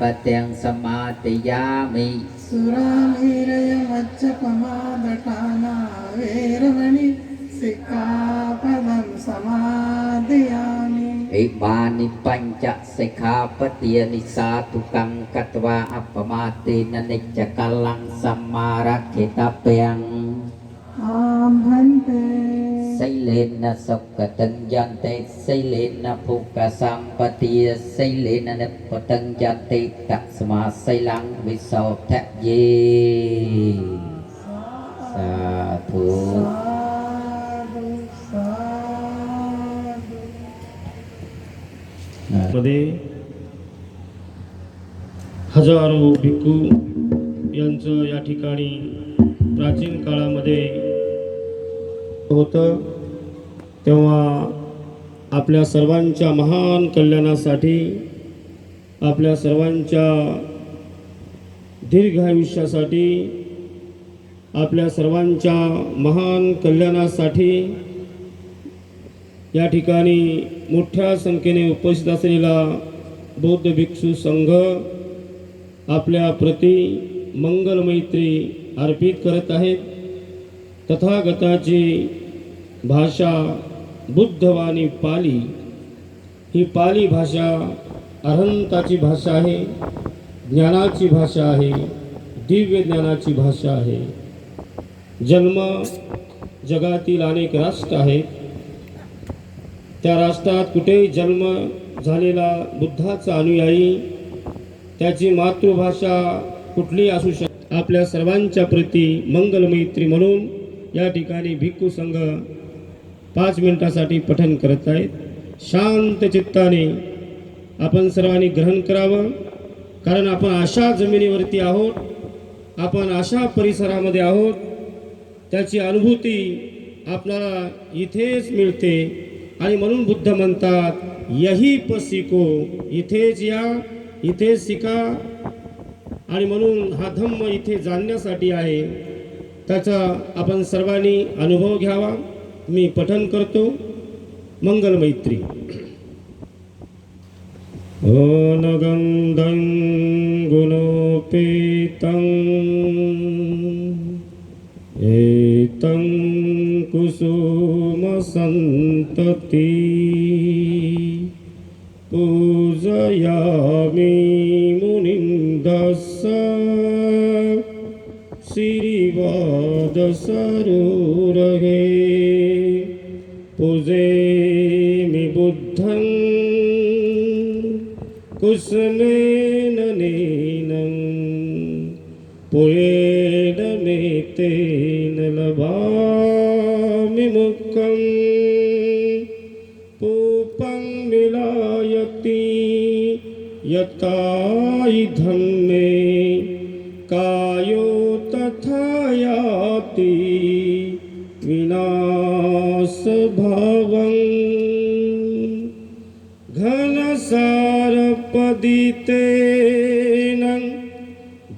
ปะเตีงสมาติยามิสุราวิรยมัจจปมาดตานาเวรมณีสิกขาปดัมสมาติยามิอิมานิปัญจสิกขาปฏิยนิสาตุกังกัตวาอัปมาตินันิจักัลังสมมารักขิตาเปียงอามันเต శైలేన సొక్కతంజంతే శైలేన భుక్క సంపతీయ శైలేన నిపతంజంతే తస్మా శైలం విశౌథ్యే సాధు मध्ये हजारो भिक्खू यांचं या ठिकाणी प्राचीन काळामध्ये होतं तेव्हा आपल्या सर्वांच्या महान कल्याणासाठी आपल्या सर्वांच्या दीर्घ आयुष्यासाठी आपल्या सर्वांच्या महान कल्याणासाठी या ठिकाणी मोठ्या संख्येने उपस्थित असलेला बौद्ध भिक्षू संघ आपल्या प्रती मंगलमैत्री अर्पित करत आहेत. तथागताची भाषा बुद्धवाणी पाली. ही पाली भाषा अरहंताची भाषा आहे ज्ञानाची भाषा आहे दिव्य ज्ञानाची भाषा आहे. जन्म जगातील अनेक राष्ट्र आहेत. त्या राष्ट्रात कुठेही जन्म झालेला बुद्धाचा अनुयायी त्याची मातृभाषा कुठली असू शक आपल्या सर्वांच्या प्रती मंगलमैत्री म्हणून या ठिकाणी भिक्खू संघ पाच मिनिटासाठी पठण करत आहेत. शांत चित्ताने आपण सर्वांनी ग्रहण करावं. कारण आपण अशा जमिनीवरती आहोत आपण अशा परिसरामध्ये आहोत त्याची अनुभूती आपल्याला इथेच मिळते. आणि म्हणून बुद्ध म्हणतात यही पसिको इथेच या इथेच शिका. आणि म्हणून हा धम्म इथे जाणण्यासाठी आहे. त्याचा आपण सर्वांनी अनुभव घ्यावा. मी पठन करतो. मंगलमैत्री ओनगंधं गुणोपेतं एतं कुसुमसन्तति पूजयामि। श्रीवादसरोरगे पूजेमि बुद्धं। कुसुमेन नेनं। पुयेन मे तेन लभामि मुखम् पूपं मिलायति यथा याति विनाशभावम् घनसारपदितेन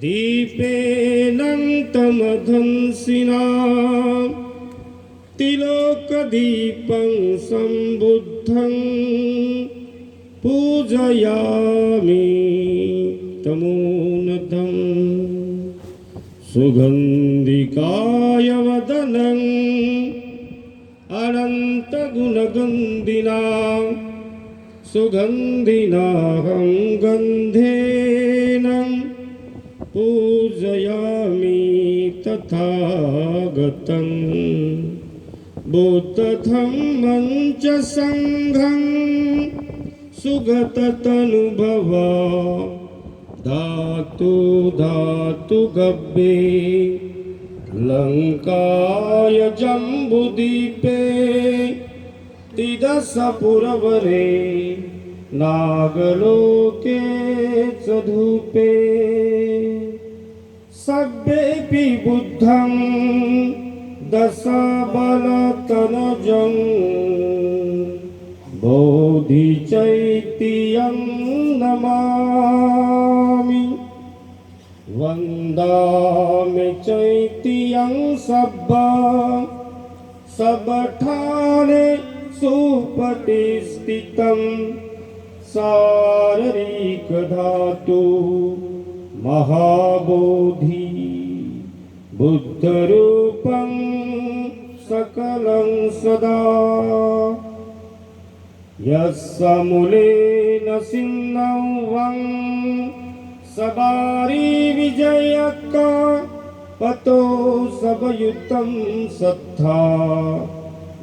दीपेन तमधंसिना तिलोकदीपं सम्बुद्धं पूजयामि तमोनदम् सुगन्धिकाय वदनम् अनन्तगुणगन्धिना सुगन्धिनाहं गन्धेन पूजयामि तथा बुद्धं मञ्च सङ्घं सुगततनुभवा धातु धातु गब्बे लङ्काय जम्बुदीपे तिदसपुरवरे नागलोके च धूपे सभ्येऽपि बुद्धं दशबलतनजं बोधिचैत्यं नमामि वन्दामि चैत्यं सब्बा। सबठाने सुपटिस्थितं शारीरिक धातु महाबोधि बुद्धरूपं सकलं सदा। यस्य मूलेन सिन्नं वं सबारी विजयक पतो सबयुतं सत्था।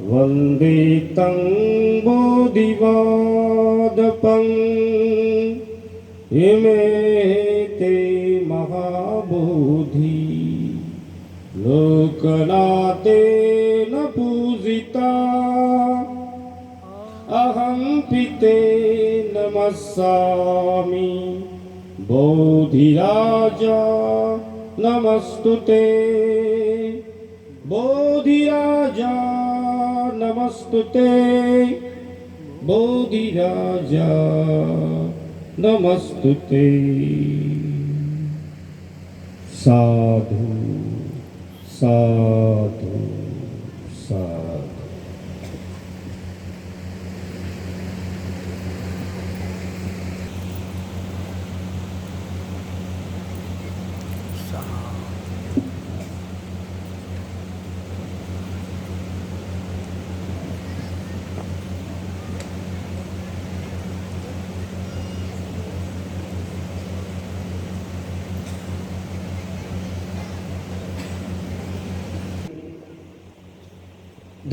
वन्दे तं बोधिवादपम् इमे ते महाबोधि। लोकनाथेन पूजिता। अहं पिते नमस्सामि बोधिराजा नमस्तु ते। बोधिराजा नमस्तु ते। बोधिराजा नमस्तु ते। साधु साधु साधु।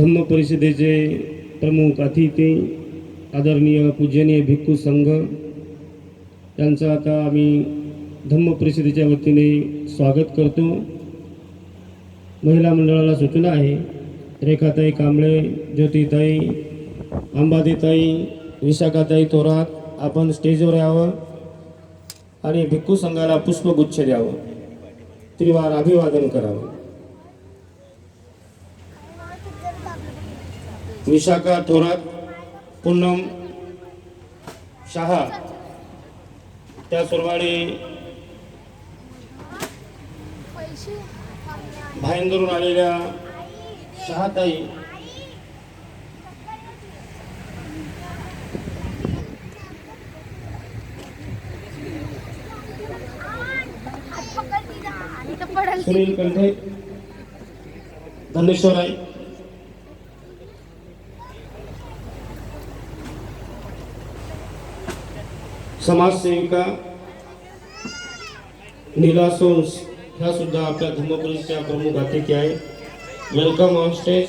धम्म परिषदेचे प्रमुख अतिथी आदरणीय पूजनीय भिक्खू संघ यांचं आता आम्ही धम्म परिषदेच्या वतीने स्वागत करतो. महिला मंडळाला सूचना आहे रेखाताई कांबळे ज्योतिताई अंबादेताई विशाखाताई थोरात आपण स्टेजवर यावं आणि भिक्खू संघाला पुष्पगुच्छ द्यावं. त्रिवार अभिवादन करावं. विशाखा थोरात पूनम शहा त्या भाईंदरून आलेल्या शहाताई. सुनील कंठे धनेश्वराई समाजसेविका नीला सोन्स ह्या सुद्धा आपल्या धर्मपुरीच्या प्रमुख अतिथी आहेत वेलकम ऑन स्टेज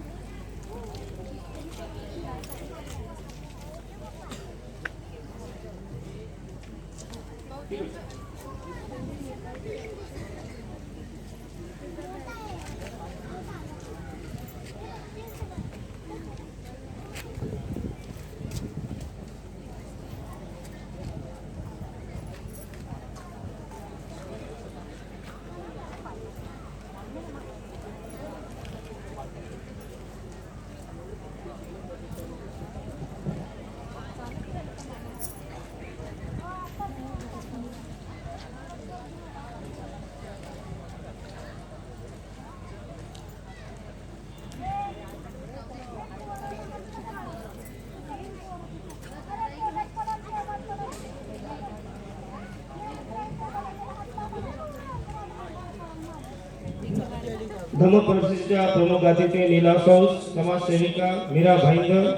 धम्म परिषदेच्या प्रमुख अतिथी नीला सौस समाजसेविका मीरा भाईंगर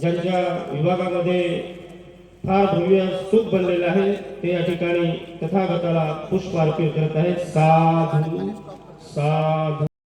ज्यांच्या विभागामध्ये फार भव्य सुख बनलेलं आहे ते या ठिकाणी तथागताला पुष्प अर्पित करत आहेत. साधू साधू.